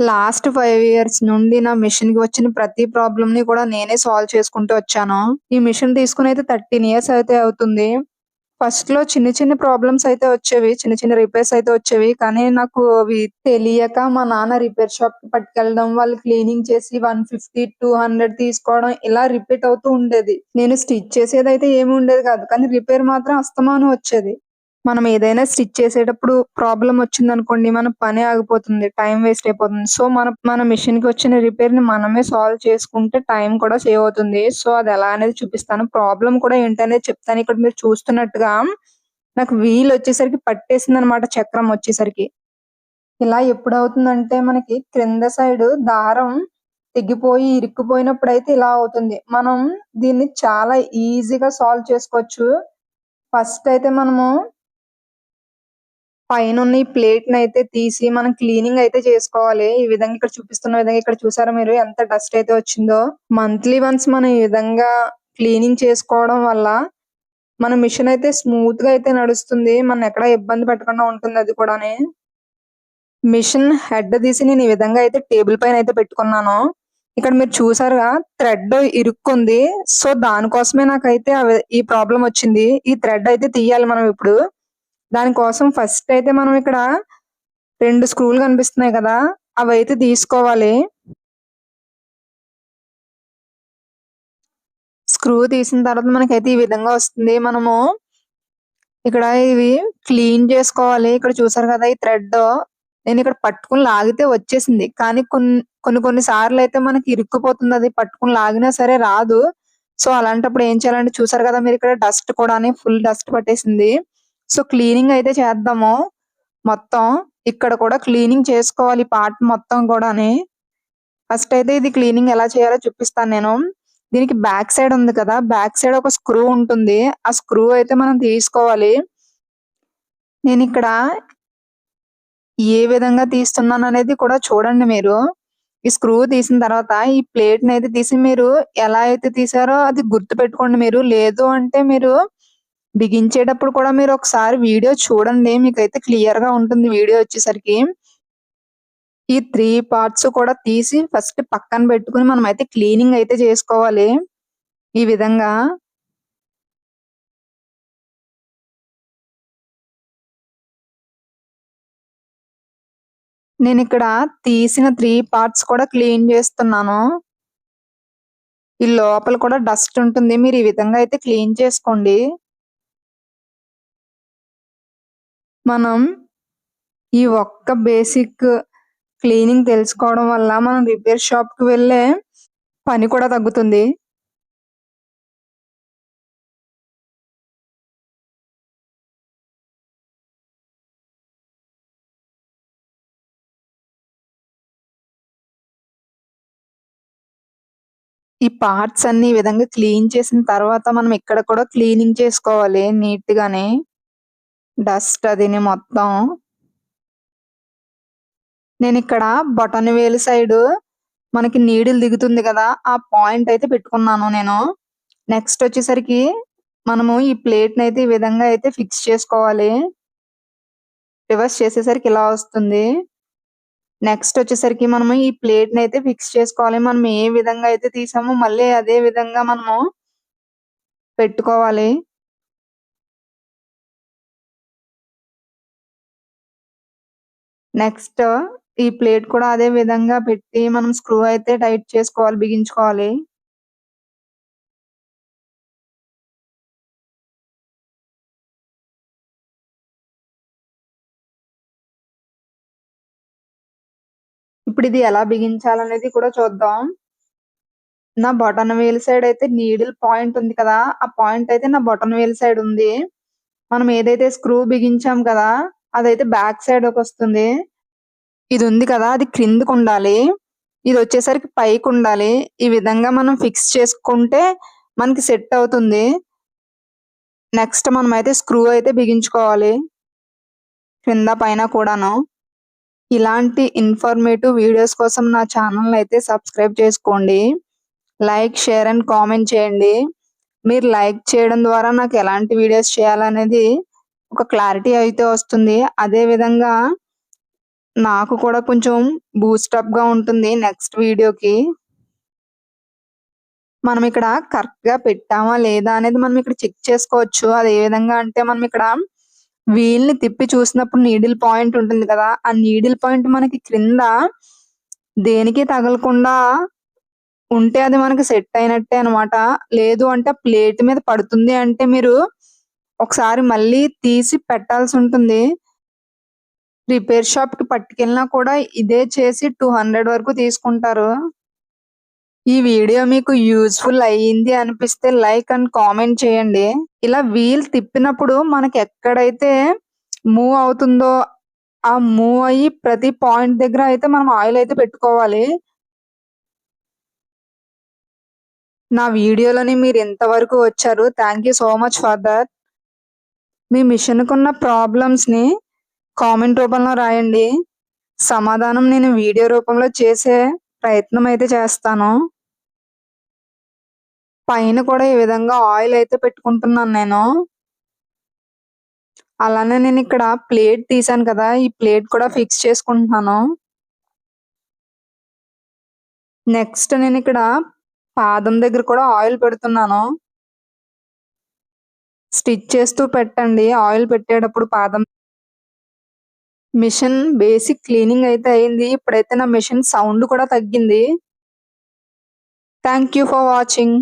Last five years నుండి నా మిషన్కి వచ్చిన ప్రతి ప్రాబ్లమ్‌ని కూడా నేనే సాల్వ్ చేసుకుంటూ వచ్చాను. ఈ మిషన్ తీసుకుని అయితే థర్టీన్ ఇయర్స్ అయితే అవుతుంది. ఫస్ట్లో చిన్న చిన్న ప్రాబ్లమ్స్ అయితే వచ్చేవి. చిన్న చిన్న రిపేర్స్ అయితే వచ్చేవి. కానీ నాకు అవి తెలియక మా నాన్న రిపేర్ షాప్కి పట్టుకెళ్ళడం, వాళ్ళు క్లీనింగ్ చేసి 150, 200 తీసుకోవడం ఇలా రిపీట్ అవుతూ ఉండేది. నేను స్టిచ్ చేసేదైతే ఏమి ఉండేది కాదు. కానీ రిపేర్ మాత్రం అస్తమానం వచ్చేది. మనం ఏదైనా స్టిచ్ చేసేటప్పుడు ప్రాబ్లమ్ వచ్చిందనుకోండి మన పని ఆగిపోతుంది. టైం వేస్ట్ అయిపోతుంది. సో, మన మన మిషన్కి వచ్చిన రిపేర్ని మనమే సాల్వ్ చేసుకుంటే టైం కూడా సేవ్ అవుతుంది. సో, అది ఎలా అనేది చూపిస్తాను. ప్రాబ్లం కూడా ఏంటనేది చెప్తాను. ఇక్కడ మీరు చూస్తున్నట్టుగా నాకు వీల్ వచ్చేసరికి పట్టేసింది అనమాట చక్రం వచ్చేసరికి. ఇలా ఎప్పుడవుతుందంటే మనకి క్రింద సైడ్ దారం తెగిపోయి ఇరుక్కుపోయినప్పుడైతే ఇలా అవుతుంది. మనం దీన్ని చాలా ఈజీగా సాల్వ్ చేసుకోవచ్చు. ఫస్ట్ అయితే మనము పైనున్న ఈ ప్లేట్ అయితే తీసి మనం క్లీనింగ్ అయితే చేసుకోవాలి. ఈ విధంగా ఇక్కడ చూపిస్తున్న విధంగా ఇక్కడ చూసారా మీరు ఎంత డస్ట్ అయితే వచ్చిందో. మంత్లీ వన్స్ మనం ఈ విధంగా క్లీనింగ్ చేసుకోవడం వల్ల మన మిషన్ అయితే స్మూత్గా అయితే నడుస్తుంది. మనం ఎక్కడ ఇబ్బంది పెట్టకుండా ఉంటుంది అది కూడాని. మిషన్ హెడ్ తీసి నేను ఈ విధంగా అయితే టేబుల్ పైన అయితే పెట్టుకున్నాను. ఇక్కడ మీరు చూసారుగా థ్రెడ్ ఇరుక్కుంది. సో, దానికోసమే నాకైతే ఈ ప్రాబ్లం వచ్చింది. ఈ థ్రెడ్ అయితే తీయాలి మనం ఇప్పుడు. దానికోసం ఫస్ట్ అయితే మనం ఇక్కడ రెండు స్క్రూలు కనిపిస్తున్నాయి కదా! అవి అయితే తీసుకోవాలి. స్క్రూ తీసిన తర్వాత మనకైతే ఈ విధంగా వస్తుంది. మనము ఇక్కడ ఇవి క్లీన్ చేసుకోవాలి. ఇక్కడ చూసారు కదా! ఈ థ్రెడ్ నేను ఇక్కడ పట్టుకొని లాగితే వచ్చేసింది. కానీ కొన్ని కొన్ని కొన్ని సార్లు అయితే మనకి ఇరుక్కుపోతుంది. అది పట్టుకుని లాగినా సరే రాదు. సో, అలాంటప్పుడు ఏం చేయాలంటే చూసారు కదా! మీరు ఇక్కడ డస్ట్ కూడా ఫుల్ డస్ట్ పట్టేసింది. సో, క్లీనింగ్ అయితే చేద్దాము. మొత్తం ఇక్కడ కూడా క్లీనింగ్ చేసుకోవాలి పార్ట్ మొత్తం కూడాని. ఫస్ట్ అయితే ఇది క్లీనింగ్ ఎలా చేయాలో చూపిస్తాను నేను. దీనికి బ్యాక్ సైడ్ ఉంది కదా! బ్యాక్ సైడ్ ఒక స్క్రూ ఉంటుంది. ఆ స్క్రూ అయితే మనం తీసుకోవాలి. నేను ఇక్కడ ఏ విధంగా తీస్తున్నాను అనేది కూడా చూడండి మీరు. ఈ స్క్రూ తీసిన తర్వాత ఈ ప్లేట్‌నయితే తీసి మీరు ఎలా అయితే తీశారో అది గుర్తు పెట్టుకోండి మీరు. లేదు అంటే మీరు బిగించేటప్పుడు కూడా మీరు ఒకసారి వీడియో చూడండి. మీకైతే క్లియర్‌గా ఉంటుంది వీడియో వచ్చేసరికి. ఈ త్రీ పార్ట్స్ కూడా తీసి ఫస్ట్ పక్కన పెట్టుకొని అయితే క్లీనింగ్ అయితే చేసుకోవాలి. ఈ విధంగా. నేను ఇక్కడ తీసిన త్రీ పార్ట్స్ కూడా క్లీన్ చేస్తున్నాను. ఈ లోపల కూడా డస్ట్ ఉంటుంది. మీరు ఈ విధంగా అయితే క్లీన్ చేసుకోండి. మనం ఈ ఒక్క బేసిక్ క్లీనింగ్ తెలుసుకోవడం వల్ల మనం రిపేర్ షాప్‌కి వెళ్ళే పని కూడా తగ్గుతుంది. ఈ పార్ట్స్ అన్ని ఈ విధంగా క్లీన్ చేసిన తర్వాత మనం ఇక్కడ కూడా క్లీనింగ్ చేసుకోవాలి నీట్‌గాని. డస్ట్ అదిని మొత్తం. నేను ఇక్కడ బటన్ వేలు సైడ్ మనకి నీడిల్ దిగుతుంది కదా! ఆ పాయింట్ అయితే పెట్టుకున్నాను నేను. నెక్స్ట్ వచ్చేసరికి మనము ఈ ప్లేట్‌నయితే ఈ విధంగా అయితే ఫిక్స్ చేసుకోవాలి. రివర్స్ చేసేసరికి ఇలా వస్తుంది. నెక్స్ట్ వచ్చేసరికి మనము ఈ ప్లేట్‌నయితే ఫిక్స్ చేసుకోవాలి. మనం ఏ విధంగా అయితే తీసామో మళ్ళీ అదే విధంగా మనము పెట్టుకోవాలి. నెక్స్ట్ ఈ ప్లేట్ కూడా అదే విధంగా పెట్టి మనం స్క్రూ అయితే టైట్ చేసుకోవాలి. బిగించుకోవాలి. ఇప్పుడు ఇది ఎలా బిగించాలనేది కూడా చూద్దాం. నా బటన్ వేల్ సైడ్ అయితే నీడిల్ పాయింట్ ఉంది కదా! ఆ పాయింట్ అయితే నా బటన్ వేల్ సైడ్ ఉంది. మనం ఏదైతే స్క్రూ బిగించాం కదా! అదైతే బ్యాక్ సైడ్ ఒక వస్తుంది ఇది ఉంది కదా! అది క్రింద కుండాలి ఇది వచ్చేసరికి పైకి ఉండాలి ఈ విధంగా మనం ఫిక్స్ చేసుకుంటే మనకి సెట్ అవుతుంది. నెక్స్ట్ మనం అయితే స్క్రూ అయితే బిగించుకోవాలి. క్రింద పైన కూడాను. ఇలాంటి ఇన్ఫర్మేటివ్ వీడియోస్ కోసం నా ఛానల్ అయితే సబ్స్క్రైబ్ చేసుకోండి. లైక్, షేర్ అండ్ కామెంట్ చేయండి. మీరు లైక్ చేయడం ద్వారా నాకు ఎలాంటి వీడియోస్ చేయాలనేది ఒక క్లారిటీ అయితే వస్తుంది. అదే విధంగా నాకు కూడా కొంచెం బూస్టప్గా ఉంటుంది నెక్స్ట్ వీడియోకి మనం ఇక్కడ కరెక్ట్గా పెట్టామా లేదా అనేది మనం ఇక్కడ చెక్ చేసుకోవచ్చు. అది ఏ విధంగా అంటే మనం ఇక్కడ వీల్ని తిప్పి చూసినప్పుడు నీడిల్ పాయింట్ ఉంటుంది కదా ఆ నీడిల్ పాయింట్ మనకి క్రింద దేనికి తగలకుండా ఉంటే అది మనకి సెట్ అయినట్టే అన్నమాట. లేదు అంటే ప్లేట్ మీద పడుతుంది అంటే మీరు ఒకసారి మళ్ళీ తీసి పెట్టాల్సి ఉంటుంది. రిపేర్ షాప్కి పట్టుకెళ్ళినా కూడా ఇదే చేసి టూ హండ్రెడ్ వరకు తీసుకుంటారు. ఈ వీడియో మీకు యూజ్ఫుల్ అయ్యింది అనిపిస్తే లైక్ అండ్ కామెంట్ చేయండి. ఇలా వీల్ తిప్పినప్పుడు మనకి ఎక్కడైతే మూవ్ అవుతుందో ఆ మూవ్ అయ్యి ప్రతి పాయింట్ దగ్గర అయితే మనం ఆయిల్ అయితే పెట్టుకోవాలి. నా వీడియోలోని మీరు ఇంతవరకు వచ్చారు. Thank you so much for that మీ మిషన్కున్న ఉన్న ప్రాబ్లమ్స్ని కామెంట్ రూపంలో రాయండి. సమాధానం నేను వీడియో రూపంలో చేసే ప్రయత్నం అయితే చేస్తాను. పైన కూడా ఈ విధంగా ఆయిల్ అయితే పెట్టుకుంటున్నాను నేను. అలానే నేను ఇక్కడ ప్లేట్ తీసాను కదా ఈ ప్లేట్ కూడా ఫిక్స్ చేసుకుంటున్నాను. నెక్స్ట్ నేను ఇక్కడ పాదం దగ్గర కూడా ఆయిల్ పెడుతున్నాను. స్టిచ్ చేస్తూ పెట్టండి. ఆయిల్ పెట్టేటప్పుడు పాదం మిషన్ బేసిక్ క్లీనింగ్ అయితే అయింది. ఇప్పుడైతే నా మిషన్ సౌండ్ కూడా తగ్గింది. Thank you for watching.